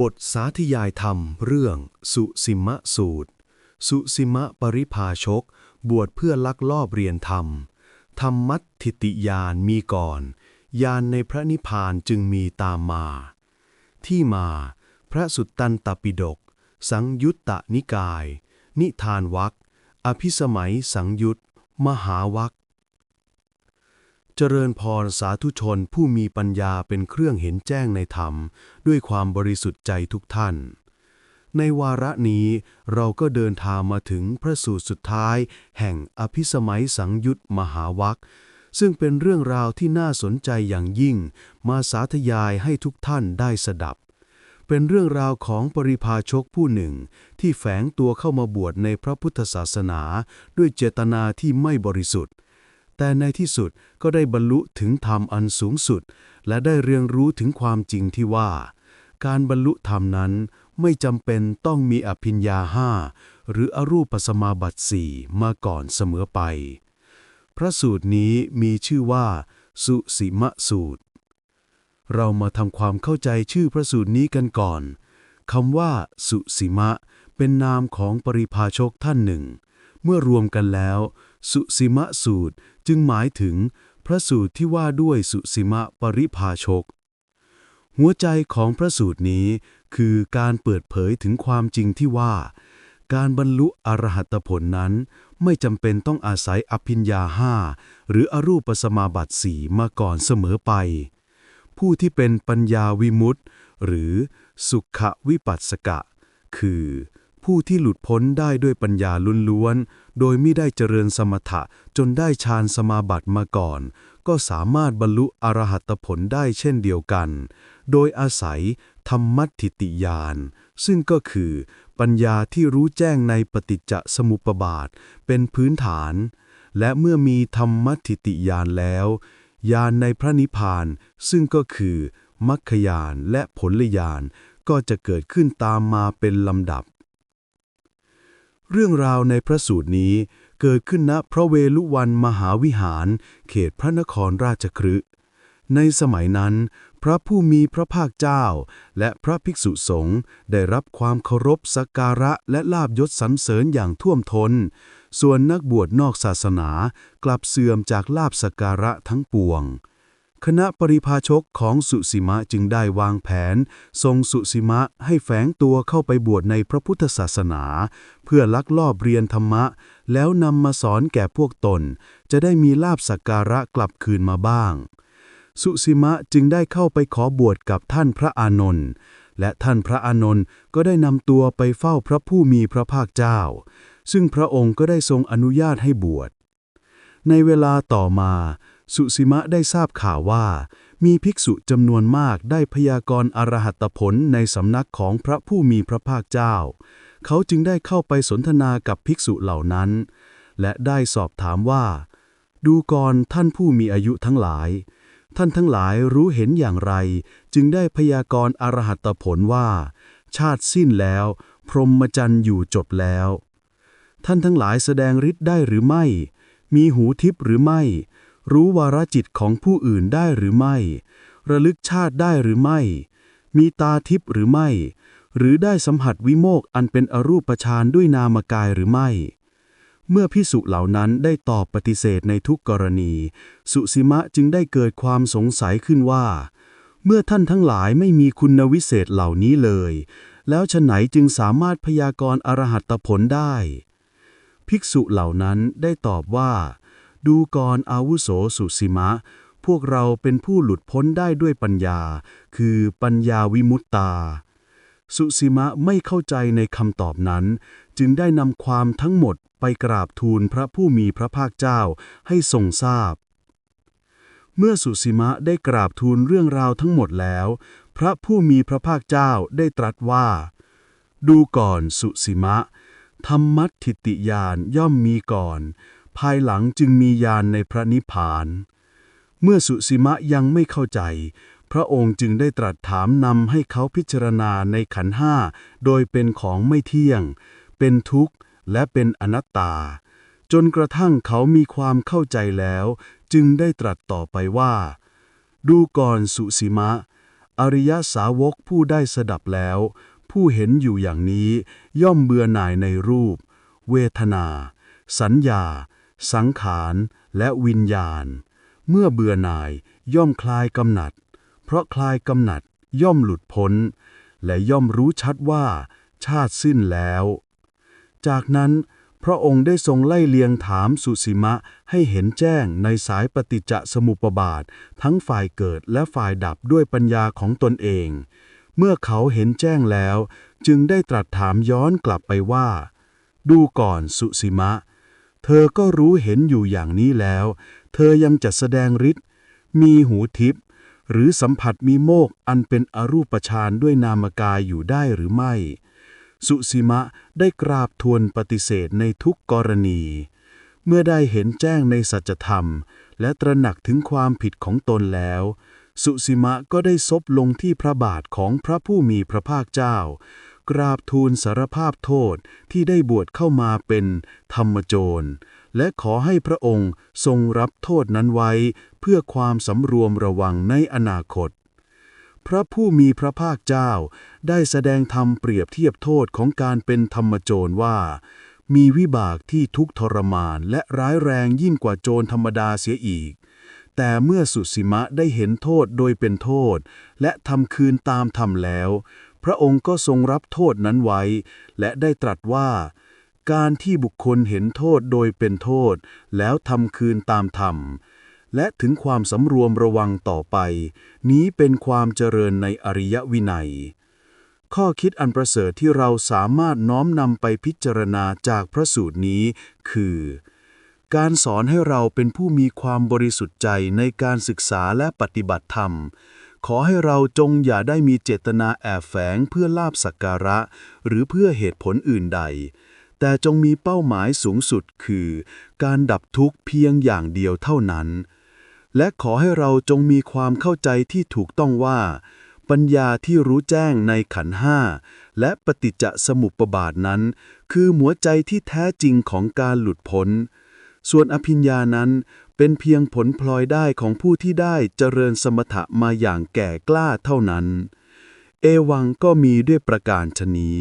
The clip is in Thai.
บทสาธยายธรรมเรื่องสุสิมะสูตร สุสิมะปริภาชก บวชเพื่อลักลอบเรียนธรรม ธรรมัตถิติยานมีก่อน ยานในพระนิพพานจึงมีตามมา ที่มา พระสุตตันตปิฎกสังยุตตนิกาย นิทานวักอภิสมัยสังยุตมหาวัก เจริญพรสาธุชนผู้มีปัญญาเป็นเครื่องเห็นแจ้งในธรรม ด้วยความบริสุทธิ์ใจทุกท่าน ในวาระนี้เราก็เดินทางมาถึงพระสูตรสุดท้าย แห่งอภิสมัยสังยุตมหาวัคซึ่งเป็นเรื่องราวที่น่าสนใจอย่างยิ่ง มาสาธยายให้ทุกท่านได้สดับ เป็นเรื่องราวของปริพาชกผู้หนึ่ง ที่แฝงตัวเข้ามาบวชในพระพุทธศาสนา ด้วยเจตนาที่ไม่บริสุทธิ์ แต่ในที่สุดก็ได้บรรลุถึงธรรมอันสูงสุด และได้เรียนรู้ถึงความจริงที่ว่า การบรรลุธรรมนั้นไม่จำเป็นต้องมีอภิญญาห้าหรืออรูปสมาบัติสี่มาก่อนเสมอไป พระสูตรนี้มีชื่อว่า สุสิมะสูตร เรามาทำความเข้าใจชื่อพระสูตรนี้กันก่อนคำว่า สุสิมะ เป็นนามของปริพาชกท่านหนึ่ง เมื่อรวมกันแล้ว สุสิมะสูตรจึงหมายถึงพระสูตรที่ว่าด้วยสุสิมะปริพาชก หัวใจของพระสูตรนี้คือการเปิดเผยถึงความจริงที่ว่า การบรรลุอรหัตผลนั้น ไม่จำเป็นต้องอาศัยอภิญญาห้าหรืออรูปสมาบัติสี่มาก่อนเสมอไป ผู้ที่เป็นปัญญาวิมุตติหรือสุขวิปัสสกะ คือ ผู้ที่หลุดพ้นได้ด้วยปัญญาล้วนๆ โดยไม่ได้เจริญสมถะจนได้ฌานสมาบัติมาก่อน ก็สามารถบรรลุอรหัตผลได้เช่นเดียวกัน โดยอาศัยธรรมัติติยานซึ่งก็คือ ปัญญาที่รู้แจ้งในปฏิจจสมุปบาท เป็นพื้นฐาน และเมื่อมีธรรมัติติยานแล้วยานในพระนิพพาน ซึ่งก็คือมรรคยานและผลยานก็จะเกิดขึ้นตามมาเป็นลำดับ เรื่องราวในพระสูตรนี้เกิดขึ้นณพระเวลุวันมหาวิหาร เขตพระนครราชคฤห์ในสมัยนั้น พระผู้มีพระภาคเจ้า และพระภิกษุสงฆ์ได้รับความเคารพสักการะและลาบยศสรรเสริญอย่างท่วมทนส่วนนักบวชนอกศาสนากลับเสื่อมจากลาบสักการะทั้งปวง คณะปริพาชกของสุสิมะจึงได้วางแผนทรงสุสิมะให้แฝงตัวเข้าไปบวชในพระพุทธศาสนา เพื่อลักลอบเรียนธรรมะ แล้วนำมาสอนแก่พวกตน จะได้มีลาบสักการะกลับคืนมาบ้าง สุสิมะจึงได้เข้าไปขอบวชกับท่านพระอานนท์และท่านพระอานนท์ก็ได้นำตัวไปเฝ้าพระผู้มีพระภาคเจ้า ซึ่งพระองค์ก็ได้ทรงอนุญาตให้บวชในเวลาต่อมา สุสิมะได้ทราบข่าวว่า มีภิกษุจำนวนมากได้พยากรณ์อรหัตผลในสำนักของพระผู้มีพระภาคเจ้า เขาจึงได้เข้าไปสนทนากับภิกษุเหล่านั้น และได้สอบถามว่า ดูก่อนท่านผู้มีอายุทั้งหลาย ท่านทั้งหลายรู้เห็นอย่างไร จึงได้พยากรณ์อรหัตผลว่า ชาติสิ้นแล้ว พรหมจรรย์อยู่จบแล้ว ท่านทั้งหลายแสดงฤทธิ์ได้หรือไม่ มีหูทิพย์หรือไม่ รู้วาระจิตของผู้อื่นได้หรือไม่ ระลึกชาติได้หรือไม่ มีตาทิพย์หรือไม่ หรือได้สัมผัสวิโมกข์อันเป็นอรูปฌานด้วยนามกายหรือไม่ เมื่อพิสุเหล่านั้นได้ตอบปฏิเสธในทุกกรณี สุสิมะจึงได้เกิดความสงสัยขึ้นว่า เมื่อท่านทั้งหลายไม่มีคุณวิเศษเหล่านี้เลย แล้วฉไหนจึงสามารถพยากรณ์อรหัตผลได้ ภิกษุเหล่านั้นได้ตอบว่า ดูกรอาวุโสสุสิมะ พวกเราเป็นผู้หลุดพ้นได้ด้วยปัญญา คือปัญญาวิมุตตา สุสิมะไม่เข้าใจในคำตอบนั้น จึงได้นำความทั้งหมดไปกราบทูลพระผู้มีพระภาคเจ้าให้ทรงทราบ เมื่อสุสิมะได้กราบทูลเรื่องราวทั้งหมดแล้ว พระผู้มีพระภาคเจ้าได้ตรัสว่า ดูก่อนสุสิมะธรรมัตถิติยานย่อมมีก่อน ภายหลังจึงมียานในพระนิพพาน เมื่อสุสิมะยังไม่เข้าใจ พระองค์จึงได้ตรัสถามนำให้เขาพิจารณาในขันห้าโดยเป็นของไม่เที่ยง เป็นทุกข์และเป็นอนัตตา จนกระทั่งเขามีความเข้าใจแล้ว จึงได้ตรัสต่อไปว่า ดูก่อนสุสิมะ อริยสาวกผู้ได้สดับแล้ว ผู้เห็นอยู่อย่างนี้ย่อมเบื่อหน่ายในรูป เวทนา สัญญา สังขารและวิญญาณ เมื่อเบื่อหน่ายย่อมคลายกำหนัด เพราะคลายกำหนัดย่อมหลุดพ้น และย่อมรู้ชัดว่า ชาติสิ้นแล้ว จากนั้นพระองค์ได้ทรงไล่เลียงถามสุสิมะให้เห็นแจ้งในสายปฏิจจสมุปบาท ทั้งฝ่ายเกิดและฝ่ายดับด้วยปัญญาของตนเอง เมื่อเขาเห็นแจ้งแล้ว จึงได้ตรัสถามย้อนกลับไปว่า ดูก่อนสุสิมะ เธอก็รู้เห็นอยู่อย่างนี้แล้ว เธอยังจะแสดงฤทธิ์มีหูทิพย์หรือสัมผัสมีโมกอันเป็นอรูปฌานด้วยนามกายอยู่ได้หรือไม่ สุสิมะได้กราบทวนปฏิเสธในทุกกรณี เมื่อได้เห็นแจ้งในสัจธรรม และตระหนักถึงความผิดของตนแล้ว สุสิมะก็ได้ซบลงที่พระบาทของพระผู้มีพระภาคเจ้า กราบทูลสารภาพโทษที่ได้บวชเข้ามาเป็นธรรมโจร และขอให้พระองค์ทรงรับโทษนั้นไว้เพื่อความสำรวมระวังในอนาคต พระผู้มีพระภาคเจ้าได้แสดงธรรมเปรียบเทียบโทษของการเป็นธรรมโจรว่า มีวิบากที่ทุกทรมานและร้ายแรงยิ่งกว่าโจรธรรมดาเสียอีกแต่เมื่อสุสิมะได้เห็นโทษโดยเป็นโทษ และทำคืนตามธรรมแล้ว พระองค์ก็ทรงรับโทษนั้นไว้ และได้ตรัสว่า การที่บุคคลเห็นโทษโดยเป็นโทษ แล้วทำคืนตามธรรม และถึงความสำรวมระวังต่อไป นี้เป็นความเจริญในอริยวินัย ข้อคิดอันประเสริฐที่เราสามารถน้อมนำไปพิจารณาจากพระสูตรนี้ คือ การสอนให้เราเป็นผู้มีความบริสุทธิ์ใจในการศึกษาและปฏิบัติธรรม ขอให้เราจงอย่าได้มีเจตนาแอบแฝงเพื่อลาบสักการะ หรือเพื่อเหตุผลอื่นใด แต่จงมีเป้าหมายสูงสุดคือ การดับทุกข์เพียงอย่างเดียวเท่านั้น และขอให้เราจงมีความเข้าใจที่ถูกต้องว่า ปัญญาที่รู้แจ้งในขันห้าและปฏิจจสมุปบาทนั้น คือหัวใจที่แท้จริงของการหลุดพ้นส่วนอภิญญานั้น เป็นเพียงผลพลอยได้ของผู้ที่ได้เจริญสมถะมาอย่างแก่กล้าเท่านั้น เอวังก็มีด้วยประการชนี้